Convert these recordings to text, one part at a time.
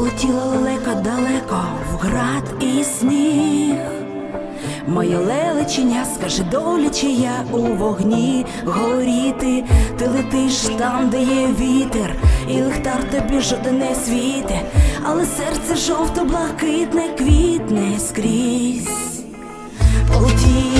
Полетіла лелека далеко в град і сніг. Моє лелеченя, скаже долі, чи я у вогні горіти, ти летиш там, де є вітер, і лихтар тобі жоден не світе, але серце жовто-блакитне квітне скрізь. Полетіла,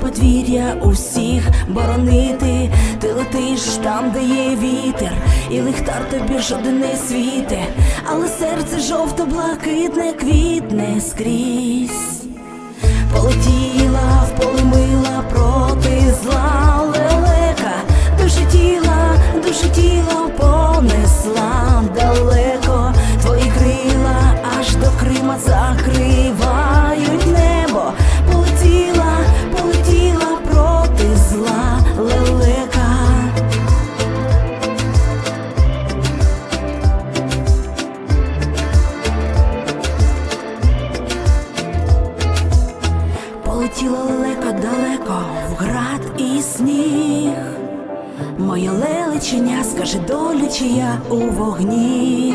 подвір'я усіх боронити. Ти летиш там, де є вітер, і лихтар тобі жоден не світе, але серце жовто-блакитне квітне скрізь. Полетіла, вполемила Полетіла далеко-далеко в град і сніг. Моє лелечення, скаже долі, чи я у вогні